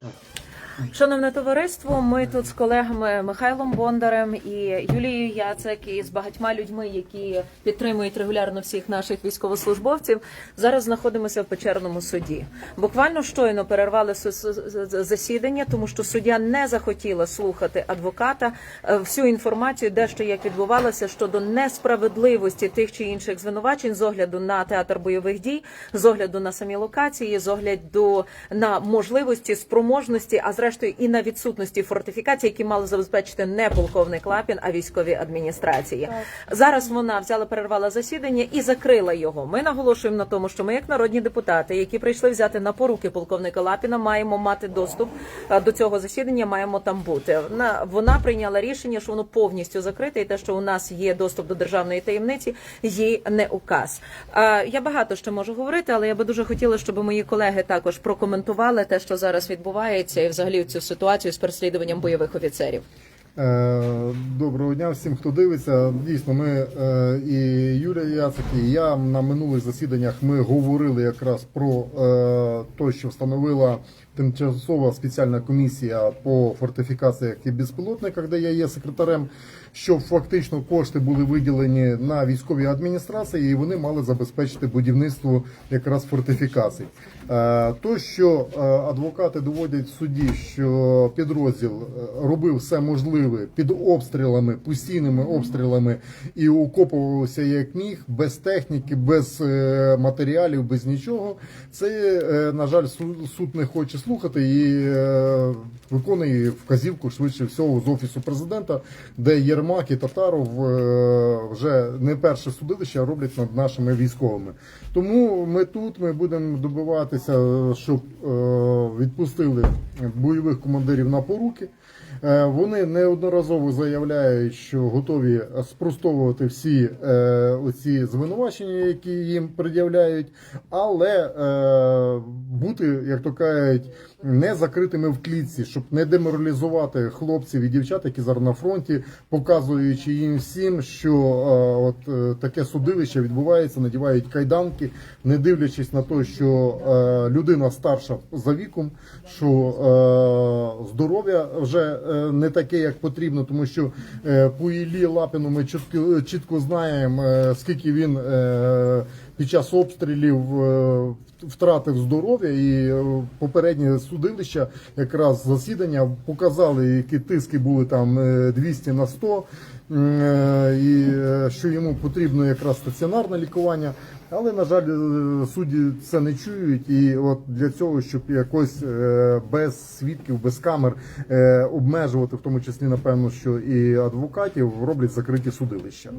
Oh. Шановне товариство, ми тут з колегами Михайлом Бондарем і Юлією Яцек і з багатьма людьми, які підтримують регулярно всіх наших військовослужбовців. Зараз знаходимося в печерному суді. Буквально щойно перервали засідання, тому що суддя не захотіла слухати адвоката е, всю інформацію, де що як відбувалося щодо несправедливості тих чи інших звинувачень з огляду на театр бойових дій, з огляду на самі локації, з огляду на можливості, спроможності, а зрештою і на відсутності фортифікацій, які мали забезпечити не полковник Лапін, а військові адміністрації. Зараз вона взяла перервала засідання і закрила його. Ми наголошуємо на тому, що ми, як народні депутати, які прийшли взяти на поруки полковника Лапіна, маємо мати доступ е, до цього засідання, маємо там бути. Вона, вона прийняла рішення, що воно повністю закрите, і те, що у нас є доступ до державної таємниці, їй не указ. Е, Я багато ще можу говорити, але я би дуже хотіла, щоб мої колеги також прокоментували те, що зараз відбувається, і взагалі цю ситуацію з переслідуванням бойових офіцерів. Е, Доброго дня всім, хто дивиться. Дійсно, ми е, і Юлія Яцик, і я на минулих засіданнях ми говорили якраз про е, те, що встановила тимчасова спеціальна комісія по фортифікаціях і безпілотниках, де я є секретарем. Що фактично кошти були виділені на військові адміністрації, і вони мали забезпечити будівництво якраз фортифікацій. Е, То, що е, адвокати доводять в суді, що підрозділ е, робив все можливе під обстрілами, постійними обстрілами і окопувався як міг, без техніки, без матеріалів, без нічого. Це, на жаль, суд не хоче слухати і е, виконує вказівку швидше всього з офісу президента, де Єрмак і Татаров е, вже не перше судилище роблять над нашими військовими. Тому ми тут ми будемо добиватися, щоб е, відпустили бойових командирів на поруки. Е, Вони неодноразово заявляють, що готові спростовувати всі е, оці звинувачення, які їм пред'являють, але е, бути, як то кажуть, не закритими в клітці, щоб не деморалізувати хлопців і дівчат, які зараз на фронті, показуючи їм всім, що е, от е, таке судилище відбувається, надівають кайданки, не дивлячись на те, що е, людина старша за віком, що е, здоров'я вже е, не таке, як потрібно, тому що е, по Іллі Лапіну ми чітко, чітко знаємо, е, скільки він е, під час обстрілів е, втратив здоров'я, і е, попереднє судилище, якраз засідання, показали, які тиски були там е, 200 на 100, м, е, і е, що йому потрібно якраз стаціонарне лікування. Але, на жаль, е, судді це не чують, і от для цього, щоб якось е, без свідків, без камер е, обмежувати, в тому числі, напевно, що і адвокатів роблять закриті судилища.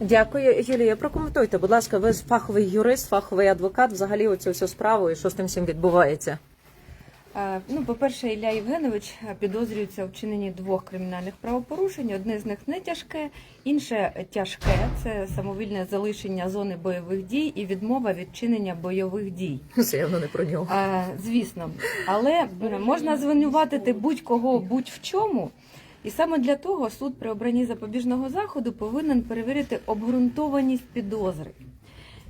Дякую, Юлія. Прокоментуйте, будь ласка, ви фаховий юрист, фаховий адвокат, взагалі оцю всю справу і що з тим всім відбувається. Е, Ну, по-перше, Ілля Євгенович е, підозрюється у вчиненні двох кримінальних правопорушень. Одне з них не тяжке, інше тяжке це самовільне залишення зони бойових дій і відмова від вчинення бойових дій. Це явно не про нього. Е, Звісно, але можна звинуватити будь-кого будь-в чому. І саме для того суд при обранні запобіжного заходу повинен перевірити обґрунтованість підозри.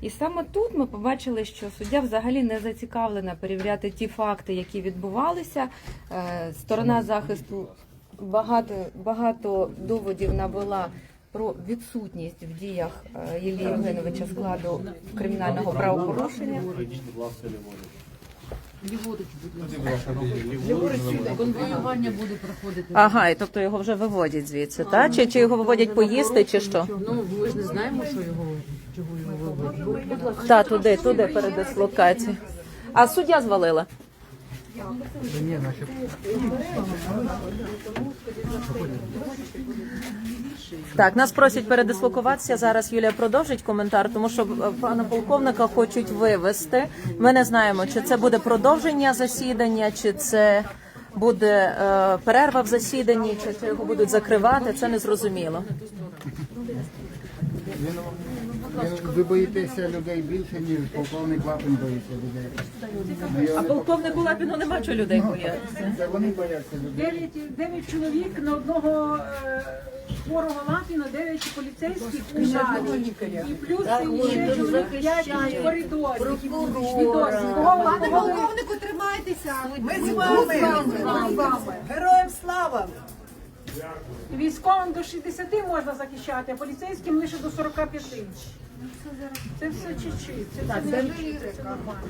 І саме тут ми побачили, що суддя взагалі не зацікавлена перевіряти ті факти, які відбувалися. Е, Сторона захисту багато, багато доводів навела про відсутність в діях е, Євгеновича складу кримінального правопорушення. Конвоювання буде проходити. Ага, і тобто його вже виводять звідси, так? Чи, чи його виводять поїсти, чи що? Ну, ми ж не знаємо, що його чого його виводять. Будь ласка, Та, туди, туди передислокації. А суддя звалила? Так, нас просять передислокуватися. Зараз Юлія продовжить коментар, тому що е, пана полковника хочуть вивести. Ми не знаємо, чи це буде продовження засідання, чи це буде е, перерва в засіданні, чи це його будуть закривати. Це не зрозуміло. Ви, ви боїтеся людей більше, ніж полковник Лапин боїться людей. А полковнику Лапіну нема чого людей боятися. Це вони бояться людей. Дев'ять чоловік на одного е, хворого лапіна, дев'ять поліцейських у залі. І плюс ще чоловік п'ять в коридорі. Пане полковнику, тримайтеся. Ми з вами. Ми з вами. Героям слава! Військовим до 60 можна захищати, а поліцейським лише до 45. Це все чуть-чуть. Це, це, це нормально.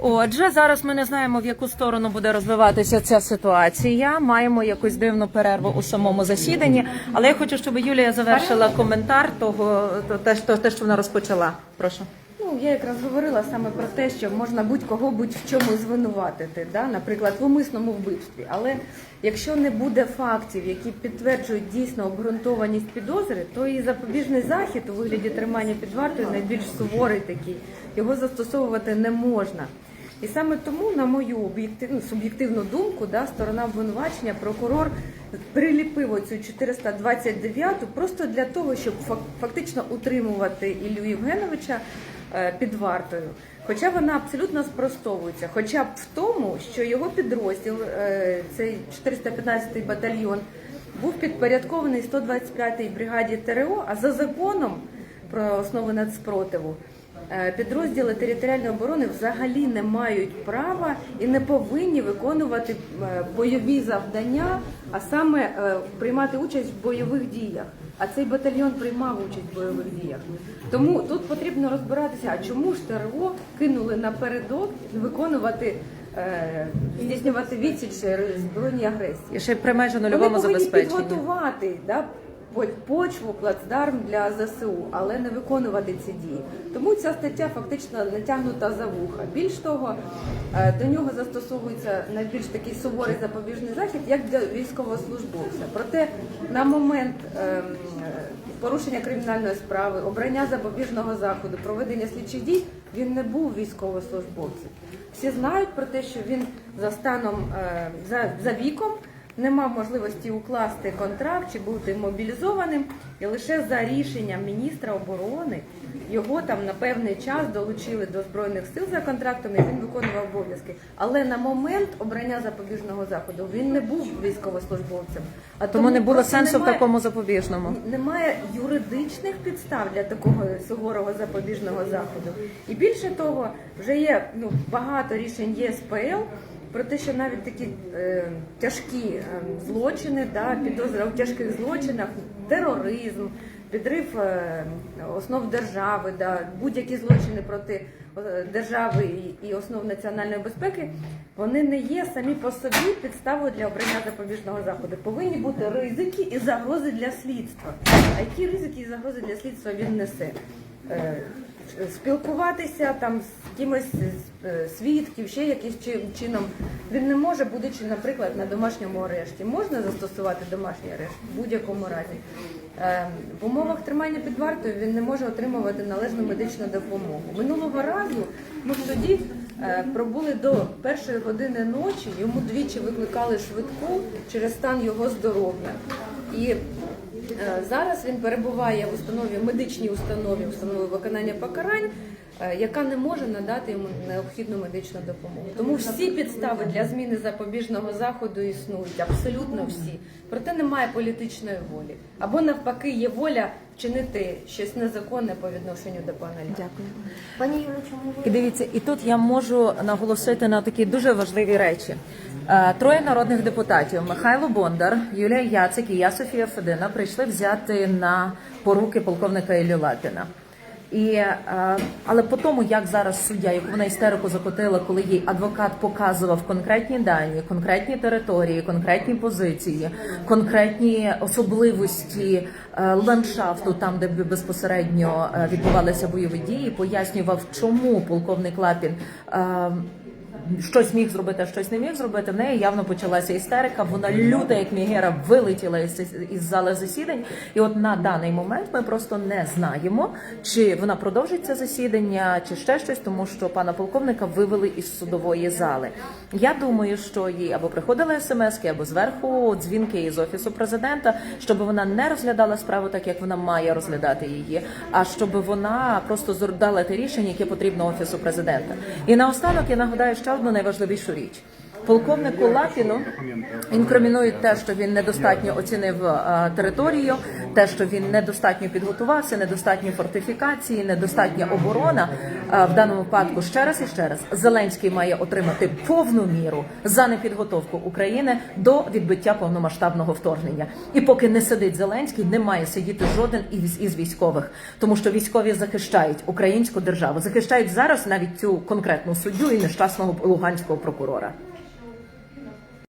Отже, зараз ми не знаємо, в яку сторону буде розвиватися ця ситуація. Маємо якусь дивну перерву у самому засіданні. Але я хочу, щоб Юлія завершила коментар того, те, що вона розпочала. Прошу. Я якраз говорила саме про те, що можна будь-кого будь-в чому звинуватити, да? наприклад, в умисному вбивстві. Але якщо не буде фактів, які підтверджують дійсно обґрунтованість підозри, то і запобіжний захід у вигляді тримання під вартою найбільш суворий такий. Його застосовувати не можна. І саме тому, на мою об'єктивну суб'єктивну думку, да, сторона обвинувачення, прокурор приліпив оцю 429-ту просто для того, щоб фактично утримувати Іллю Євгеновича під вартою. Хоча вона абсолютно спростовується, хоча б в тому, що його підрозділ, е, цей 415-й батальйон, був підпорядкований 125-й бригаді ТРО, а за законом про основи нацспротиву е, підрозділи територіальної оборони взагалі не мають права і не повинні виконувати е, бойові завдання, а саме е, приймати участь в бойових діях. А цей батальйон приймав участь в бойових діях. Тому тут потрібно розбиратися, а чому ж ТРО кинули напередок виконувати, е, здійснювати відсіч збройній агресії. І ще при майже нульовому забезпеченні. підготувати да, по- почву, плацдарм для ЗСУ, але не виконувати ці дії. Тому ця стаття фактично натягнута за вуха. Більш того, е, до нього застосовується найбільш такий суворий запобіжний захід, як для військовослужбовця. Проте на момент ем, порушення кримінальної справи, обрання запобіжного заходу, проведення слідчих дій, він не був військовослужбовцем. Всі знають про те, що він за станом е, за, за віком не мав можливості укласти контракт чи бути мобілізованим, і лише за рішенням міністра оборони його там на певний час долучили до збройних сил за контрактом, і він виконував обов'язки. Але на момент обрання запобіжного заходу він не був військовослужбовцем. А Тому не було сенсу в такому запобіжному. немає юридичних підстав для такого суворого запобіжного заходу. І більше того, вже є ну, багато рішень ЄСПЛ про те, що навіть такі е, тяжкі е, злочини, да, підозра у тяжких злочинах, тероризм, підрив е, основ держави, да, будь-які злочини проти е, держави і, і основ національної безпеки, вони не є самі по собі підставою для обрання запобіжного заходу. Повинні бути ризики і загрози для слідства. А які ризики і загрози для слідства він несе? Е, Спілкуватися там з кимось е, свідків, ще якимось чи- чином він не може, будучи, наприклад, на домашньому арешті. Можна застосувати домашній арешт в будь-якому разі. Е, В умовах тримання під вартою він не може отримувати належну медичну допомогу. Минулого разу ми в суді е, пробули до першої години ночі. Йому двічі викликали швидку через стан його здоров'я. І Зараз він перебуває в установі медичній установі, установі виконання покарань, е, яка не може надати йому необхідну медичну допомогу. Тому всі підстави для зміни запобіжного заходу існують, абсолютно всі. Проте немає політичної волі. Або навпаки є воля вчинити щось незаконне по відношенню до пана Ілля. Дякую. Пані Юлі, чому ви І дивіться, і тут я можу наголосити на такі дуже важливі речі. Е, Троє народних депутатів Михайло Бондар, Юлія Яцик і я Софія Федина прийшли взяти на поруки полковника Іллю Лапіна. І, е, але по тому, як зараз суддя, яку вона істерику закотила, коли їй адвокат показував конкретні дані, конкретні території, конкретні позиції, конкретні особливості е, ландшафту, там де безпосередньо відбувалися бойові дії, пояснював, чому полковник Лапін. Щось міг зробити, а щось не міг зробити. В неї явно почалася істерика. Вона люта, як мігера, вилетіла із, із зали засідань. І от на даний момент ми просто не знаємо, чи вона продовжить це засідання, чи ще щось, тому що пана полковника вивели із судової зали. Я думаю, що їй або приходили смски, або зверху дзвінки із офісу президента, щоб вона не розглядала справу так, як вона має розглядати її, а щоб вона просто дала те рішення, яке потрібно офісу президента. І наостанок я нагадаю ще odno najważliwішу річ. Полковнику Лапіну інкримінують те, що він недостатньо оцінив е, територію, те, що він недостатньо підготувався, недостатньо фортифікації, недостатня оборона. Е, в даному випадку ще раз і ще раз Зеленський має отримати повну міру за непідготовку України до відбиття повномасштабного вторгнення. І поки не сидить Зеленський, не має сидіти жоден із, із військових, тому що військові захищають українську державу, захищають зараз навіть цю конкретну суддю і нещасного луганського прокурора.